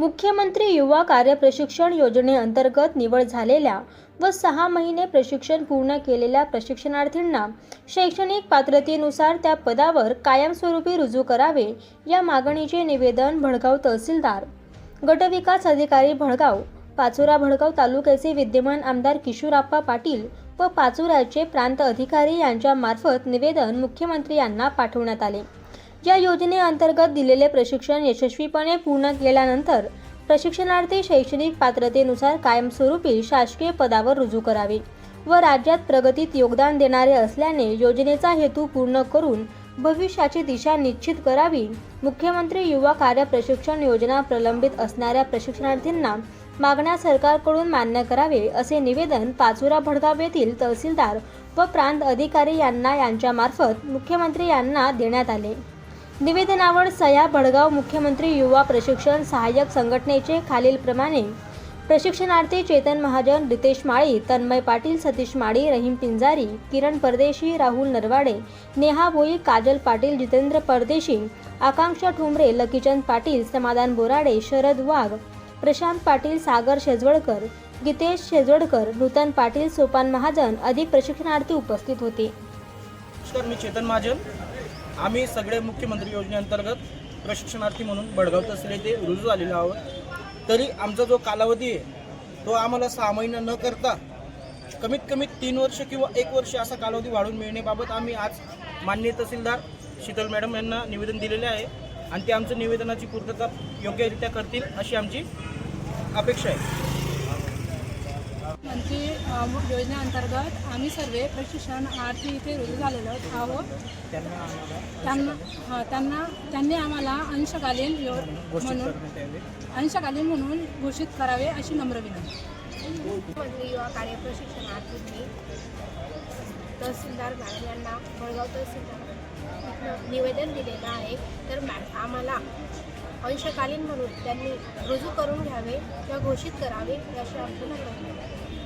मुख्यमंत्री युवा कार्य प्रशिक्षण योजनेअंतर्गत निवड झालेल्या व सहा महिने प्रशिक्षण पूर्ण केलेल्या प्रशिक्षणार्थींना शैक्षणिक पात्रतेनुसार त्या पदावर कायमस्वरूपी रुजू करावे या मागणीचे निवेदन भडगाव तहसीलदार गटविकास अधिकारी भडगाव पाचोरा भडगाव तालुक्याचे विद्यमान आमदार किशोराप्पा पाटील व पाचोऱ्याचे प्रांत अधिकारी यांच्यामार्फत निवेदन मुख्यमंत्री यांना पाठवण्यात आले. या योजनेअंतर्गत दिलेले प्रशिक्षण यशस्वीपणे पूर्ण केल्यानंतर प्रशिक्षणार्थी शैक्षणिक पात्रतेनुसार कायमस्वरूपी शासकीय पदावर रुजू करावे व राज्यात प्रगतीत योगदान देणारे असल्याने योजनेचा हेतू पूर्ण करून भविष्याची दिशा निश्चित करावी. मुख्यमंत्री युवा कार्य प्रशिक्षण योजना प्रलंबित असणाऱ्या प्रशिक्षणार्थींना मागण्या सरकारकडून मान्य करावे असे निवेदन पाचोरा भडगाव येथील तहसीलदार व प्रांत अधिकारी यांना यांच्यामार्फत मुख्यमंत्री यांना देण्यात आले. निवेदनावर सया भडगाव मुख्यमंत्री युवा प्रशिक्षण सहाय्यक संघटनेचे खालीलप्रमाणे प्रशिक्षणार्थी चेतन महाजन रितेश माळी तन्मय पाटील सतीश माळी रहीम पिंजारी किरण परदेशी राहुल नरवाडे नेहा भोई काजल पाटील जितेंद्र परदेशी आकांक्षा ठुमरे लकीचंद पाटील समाधान बोराडे शरद वाघ प्रशांत पाटील सागर शेजवडकर गीतेश शेजवडकर नूतन पाटील सोपान महाजन अधिक प्रशिक्षणार्थी उपस्थित होते. नमस्कार मी चेतन महाजन. आम्ही सगळे मुख्यमंत्री योजनेअंतर्गत प्रशिक्षणार्थी म्हणून बडगाव तसले ते रुजू झालेलो आहोत. तरी आमचा जो कालावधी आहे तो आम्हाला सहा महिना न करता कमीत कमी तीन वर्ष किंवा एक वर्ष असा कालावधी वाढवून मिळण्याबाबत आम्ही आज माननीय तहसीलदार शीतल मॅडम यांना निवेदन दिलेले आहे आणि ते आमचं निवेदनाची पूर्तता योग्यरित्या करतील अशी आमची अपेक्षा आहे. मंत्री अ, योजनेअंतर्गत आम्ही सर्व प्रशिक्षणार्थी इथे रुजू झालेलो आहोत. त्यांना हा, त्यांना त्यांनी आम्हाला अंशकालीन यो म्हणून अंशकालीन म्हणून घोषित करावे अशी नम्र विनंती. मुख्यमंत्री युवा कार्य प्रशिक्षणार्थींनी तहसीलदार मॅडम यांना बळगाव तहसीलदार निवेदन दिलेलं आहे. तर मॅ आम्हाला अंशकालीन म्हणून त्यांनी रुजू करून घ्यावे किंवा घोषित करावे याशी आमची